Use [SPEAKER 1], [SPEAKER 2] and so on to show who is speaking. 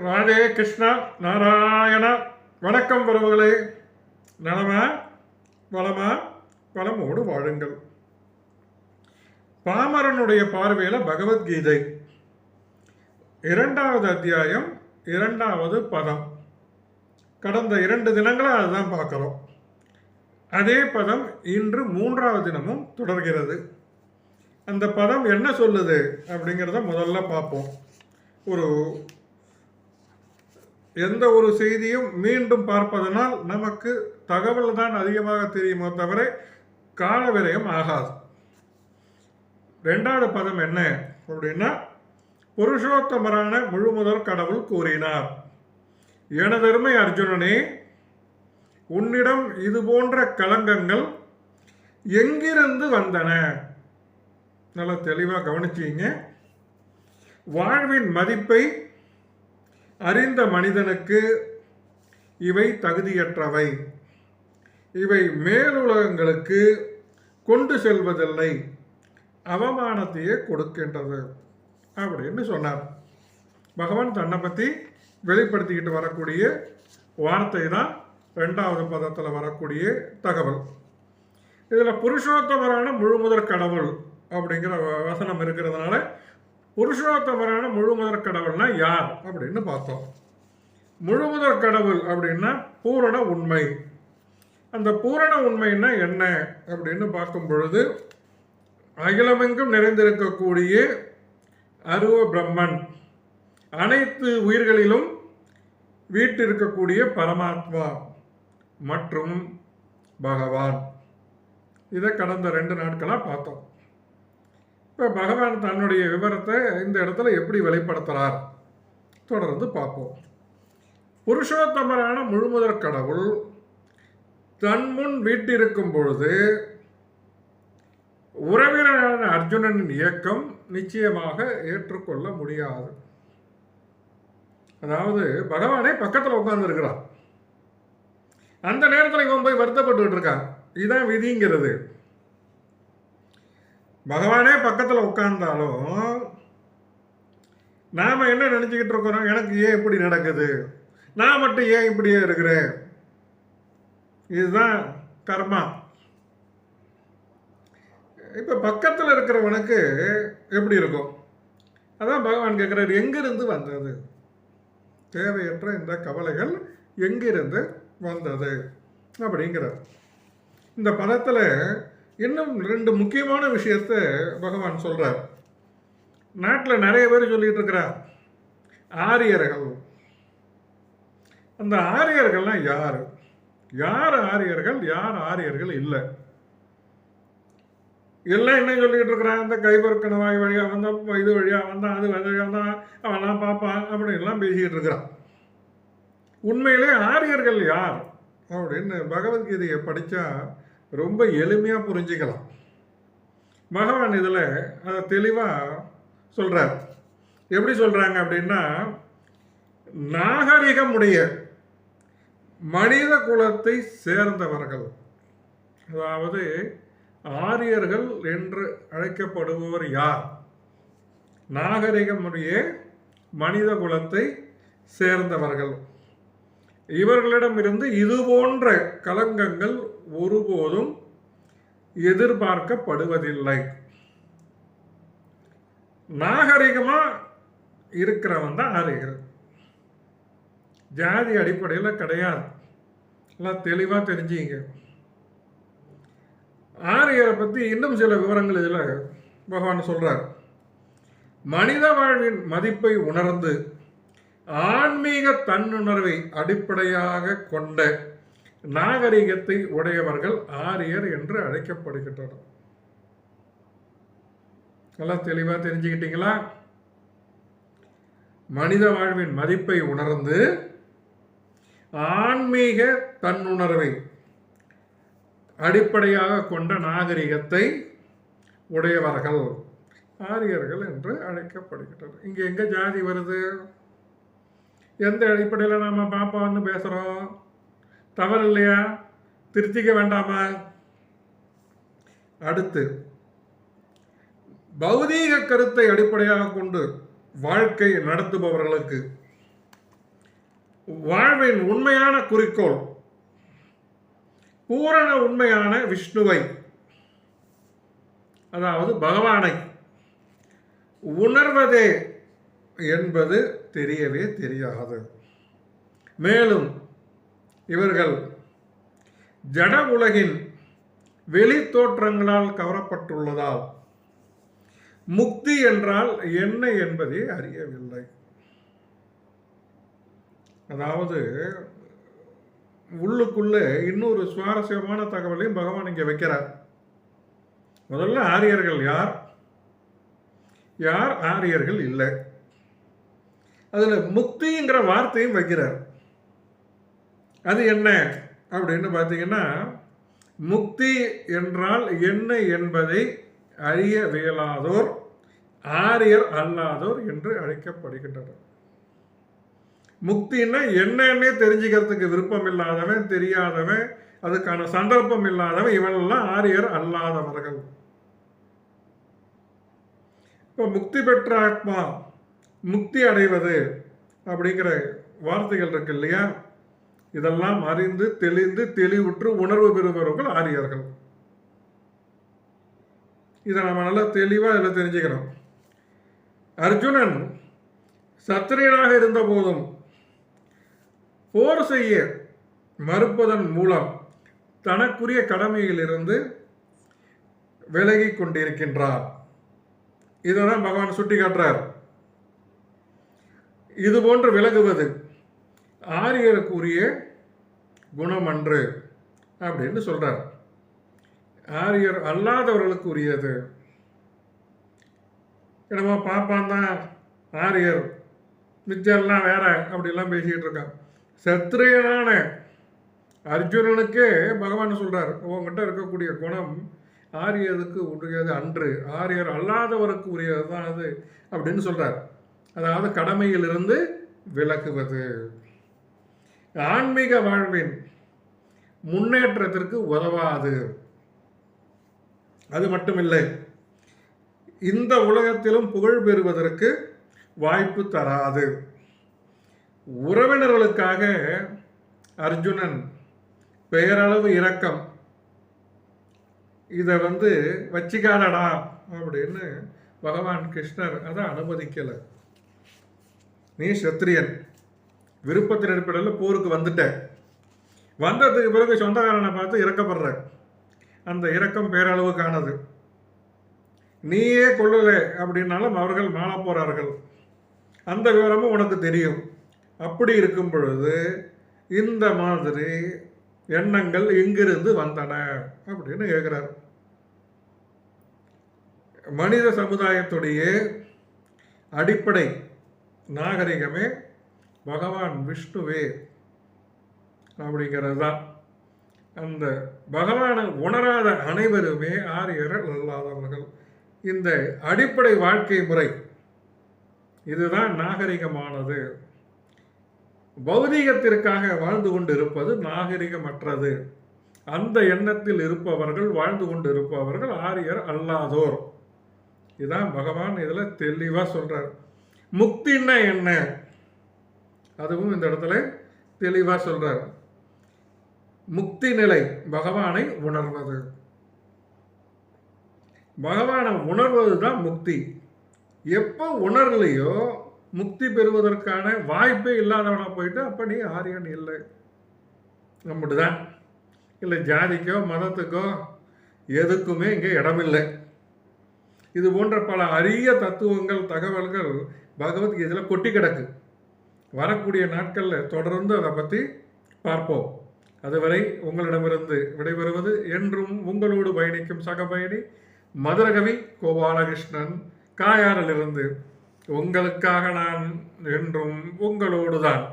[SPEAKER 1] ராதே கிருஷ்ணா நாராயணா. வணக்கம் உறவுகளே. நலமா? வளமா? வளமோடு வாழுங்கள். பாமரனுடைய பார்வையில் பகவத்கீதை. இரண்டாவது அத்தியாயம் இரண்டாவது பதம். கடந்த இரண்டு தினங்களை அதுதான் பார்க்குறோம். அதே பதம் இன்று மூன்றாவது தினமும் தொடர்கிறது. அந்த பதம் என்ன சொல்லுது அப்படிங்கிறத முதல்ல பார்ப்போம். ஒரு எந்த ஒரு செய்தியும் மீண்டும் பார்ப்பதனால் நமக்கு தகவல் தான் அதிகமாக தெரியுமோ தவிர கால விரயம் ஆகாது. ரெண்டாவது பதம் என்ன அப்படின்னா புருஷோத்தமரான முழுமுதல் கடவுள் கூறினார். எனதருமை அர்ஜுனனே உன்னிடம் இது போன்ற களங்கங்கள் எங்கிருந்து வந்தன? நல்லா தெளிவாக கவனிச்சீங்க. வாழ்வின் மதிப்பை அறிந்த மனிதனுக்கு இவை தகுதியற்றவை. இவை மேலுலகங்களுக்கு கொண்டு செல்வதில்லை. அவமானத்தையே கொடுக்கின்றது அப்படின்னு சொன்னார். பகவான் தன்னை பற்றி வெளிப்படுத்திக்கிட்டு வரக்கூடிய வார்த்தை தான் ரெண்டாவது பதத்தில் வரக்கூடிய தகவல். இதில் புருஷோத்தமரான முழுமுதற் கடவுள் அப்படிங்கிற வ- வசனம் இருக்கிறதுனால புருஷோத்தமரான முழுமுதற் கடவுள்னா யார்? அப்படின்னு பார்த்தோம். முழுமுதற் கடவுள் அப்படின்னா பூரண உண்மை. அந்த பூரண உண்மைன்னா என்ன? அப்படின்னு பார்க்கும் பொழுது அகிலமெங்கும் நிறைந்திருக்கக்கூடிய அருவ பிரம்மன். அனைத்து உயிர்களிலும் வீட்டிருக்கக்கூடிய பரமாத்மா மற்றும் பகவான். இதை கடந்த ரெண்டு நாட்களாக பார்த்தோம். இப்போ பகவான் தன்னுடைய விவரத்தை இந்த இடத்துல எப்படி வெளிப்படுத்துகிறார் தொடர்ந்து பார்ப்போம். புருஷோத்தமரான முழுமுதற் கடவுள் தன் முன் வீட்டிருக்கும் பொழுது உறவினரான அர்ஜுனனின் இயக்கம் நிச்சயமாக ஏற்றுக்கொள்ள முடியாது. அதாவது பகவானே பக்கத்தில் உட்கார்ந்துருக்கிறான் அந்த நேரத்தில் இவன் போய் வருத்தப்பட்டுக்கிட்டு இருக்கான். இதுதான் விதிங்கிறது. பகவானே பக்கத்தில் உட்கார்ந்தாலும் நாம் என்ன நினச்சிக்கிட்டு இருக்கிறோம்? எனக்கு ஏன் இப்படி நடக்குது? நான் மட்டும் ஏன் இப்படியே இருக்கிறேன்? இதுதான் கர்மா. இப்போ பக்கத்தில் இருக்கிறவனுக்கு எப்படி இருக்கும்? அதான் பகவான் கேட்குறாரு எங்கிருந்து வந்தது? தேவையற்ற இந்த கவலைகள் எங்கிருந்து வந்தது? அப்படிங்கிறார். இந்த பதத்தில் இன்னும் ரெண்டு முக்கியமான விஷயத்த பகவான் சொல்கிறார் நாட்டில் நிறைய பேர் சொல்லிட்டு இருக்கிறார். ஆரியர்கள். அந்த ஆரியர்கள்லாம் யார்? யார் ஆரியர்கள்? யார் ஆரியர்கள் இல்லை? எல்லாம் என்ன சொல்லிட்டு இருக்கிறான்? இந்த கைபர்க்கண வாய் வழியா வந்தான் இது வழியா வந்தான் அது வழியா வந்தான் அவெல்லாம் பார்ப்பான் அப்படின்லாம் பேசிக்கிட்டு இருக்கிறான். உண்மையிலே ஆரியர்கள் யார்? அப்படின்னு பகவத்கீதையை படித்தா ரொம்ப எளிமையாக புரிஞ்சுக்கலாம். பகவான் இதில் அதை தெளிவாக சொல்கிறார் எப்படி சொல்கிறாங்க அப்படின்னா நாகரிகமுடைய மனித குலத்தை சேர்ந்தவர்கள் அதாவது ஆரியர்கள் என்று அழைக்கப்படுபவர் யார்? நாகரிகமுடைய மனித குலத்தை சேர்ந்தவர்கள். இவர்களிடமிருந்து இது போன்ற கலங்கங்கள் ஒருபோதும் எதிர்பார்க்கப்படுவதில்லை. நாகரிகமா இருக்கிறவன் தான் ஆரியர்கள் ஜாதி அடிப்படையில் கிடையாது. எல்லாம் தெளிவாக தெரிஞ்சுங்க. ஆரியரை பற்றி இன்னும் சில விவரங்கள் இதில் பகவான் சொல்றார். மனித வாழ்வின் மதிப்பை உணர்ந்து ஆன்மீக தன்னுணர்வை அடிப்படையாக கொண்ட நாகரிகத்தை உடையவர்கள் ஆரியர் என்று அழைக்கப்படுகின்றனர். நல்லா தெளிவா தெரிஞ்சுக்கிட்டீங்களா? மனித வாழ்வின் மதிப்பை உணர்ந்து ஆன்மீக தன்னுணர்வை அடிப்படையாக கொண்ட நாகரிகத்தை உடையவர்கள் ஆரியர்கள் என்று அழைக்கப்படுகின்றனர். இங்கே எங்க ஜாதி வருது? எந்த அடிப்படையில் நாம பாப்பான்னு பேசுகிறோம் தவறு இல்லையா திருத்திக்க வேண்டாமா? அடுத்து பௌதீக கருத்தை அடிப்படையாக கொண்டு வாழ்க்கை நடத்துபவர்களுக்கு வாழ்வின் உண்மையான குறிக்கோள் பூரண உண்மையான விஷ்ணுவை அதாவது பகவானை உணர்வதே என்பது தெரியவே தெரியாது. மேலும் இவர்கள் ஜட உலகின் வெளி தோற்றங்களால் கவரப்பட்டுள்ளதால் முக்தி என்றால் என்ன என்பதை அறியவில்லை. அதாவது உள்ளுக்குள்ளே இன்னொரு சுவாரஸ்யமான தகவலையும் பகவான் இங்கே வைக்கிறார். முதல்ல ஆரியர்கள் யார்? யார் ஆரியர்கள் இல்லை. அதில் முக்திங்கிற வார்த்தையும் வைக்கிறார். அது என்ன? அப்படின்னு பார்த்தீங்கன்னா முக்தி என்றால் என்ன என்பதை அறிய வியலாதோர் ஆரியர் அல்லாதோர் என்று அழைக்கப்படுகின்றனர். முக்தின்னா என்னன்னே தெரிஞ்சுக்கிறதுக்கு விருப்பம் இல்லாதவன் தெரியாதவன் அதுக்கான சந்தர்ப்பம் இல்லாதவன் இவனெல்லாம் ஆரியர் அல்லாதவர்கள். இப்போ முக்தி பெற்ற ஆத்மா முக்தி அடைவது அப்படிங்கிற வார்த்தைகள் இருக்கு இல்லையா? இதெல்லாம் அறிந்து தெளிந்து தெளிவுற்று உணர்வு பெறுபவர்கள் ஆரியர்கள். இதை நம்ம நல்லா தெளிவாக இதில் தெரிஞ்சுக்கணும். அர்ஜுனன் சத்திரியனாக இருந்த போதும் போர் செய்ய மறுப்பதன் மூலம் தனக்குரிய கடமையிலிருந்து விலகி கொண்டிருக்கின்றார். இதை தான் பகவான் சுட்டி காட்டுறார் இது போன்று விலகுவது. ஆரியருக்குரிய குணம் அன்று அப்படின்னு சொல்கிறார் ஆரியர் அல்லாதவர்களுக்கு உரியது என்னமோ பாப்பான் தான் ஆரியர். மிச்சம்லாம் வேற அப்படிலாம் பேசிக்கிட்டு இருக்கான். சத்திரியனான அர்ஜுனனுக்கே பகவான் சொல்கிறார் உங்ககிட்ட இருக்கக்கூடிய குணம் ஆரியருக்கு உரியது அன்று. ஆரியர் அல்லாதவருக்கு உரியது தான் அது. அப்படின்னு சொல்கிறார் அதாவது கடமையிலிருந்து விலகுவது. ஆன்மீக வாழ்வின் முன்னேற்றத்திற்கு உதவாது. அது மட்டுமில்லை இந்த உலகத்திலும் புகழ் பெறுவதற்கு வாய்ப்பு தராது. உறவினர்களுக்காக அர்ஜுனன் பெயரளவு இரக்கம். இதை வந்து வச்சிக்காதடா அப்படின்னு பகவான் கிருஷ்ணர் அதை அனுமதிக்கலை. நீ சத்திரியன். விருப்பத்தின் அடிப்படையில் போருக்கு வந்துட்டேன். வந்ததுக்கு பிறகு சொந்தக்காரனை பார்த்து இறக்கப்படுற. அந்த இரக்கம் பேரளவுக்கானது. நீயே கொள்ளலை அப்படின்னாலும் அவர்கள் மாள போகிறார்கள் அந்த விவரமும் உனக்கு தெரியும். அப்படி இருக்கும் பொழுது இந்த மாதிரி எண்ணங்கள் எங்கிருந்து வந்தன அப்படின்னு கேட்குறார் மனித சமுதாயத்துடைய அடிப்படை நாகரிகமே பகவான் விஷ்ணுவே அப்படிங்கிறது. தான் அந்த பகவானை உணராத அனைவருமே ஆரியர்கள் அல்லாதவர்கள். இந்த அடிப்படை வாழ்க்கை முறை இதுதான் நாகரிகமானது. பௌதீகத்திற்காக வாழ்ந்து கொண்டு இருப்பது நாகரிகமற்றது. அந்த எண்ணத்தில் இருப்பவர்கள் வாழ்ந்து கொண்டு இருப்பவர்கள் ஆரியர் அல்லாதோர். இதான் பகவான் இதில் தெளிவாக சொல்கிறார் முக்தின்னா என்ன? அதுவும் இந்த இடத்துல தெளிவாக சொல்கிறார் முக்தி நிலை பகவானை உணர்வது. பகவானை உணர்வது தான் முக்தி. எப்போ உணரலையோ முக்தி பெறுவதற்கான வாய்ப்பே இல்லாதவனாக போயிட்டு அப்போ நீ ஆரியன் இல்லை. நம்மட்டுதான் இல்லை ஜாதிக்கோ மதத்துக்கோ எதுக்குமே இங்கே இடமில்லை. இது போன்ற பல அரிய தத்துவங்கள் தகவல்கள் பகவத்கீதையில் கொட்டி கிடக்கு. வரக்கூடிய நாட்களில் தொடர்ந்து அதை பற்றி பார்ப்போம். அதுவரை உங்களிடமிருந்து விடைபெறுவது என்றும் உங்களோடு பயணிக்கும் சக பயணி மதுரகவி கோபாலகிருஷ்ணன். காயாரிலிருந்து உங்களுக்காக நான் என்றும் உங்களோடு தான்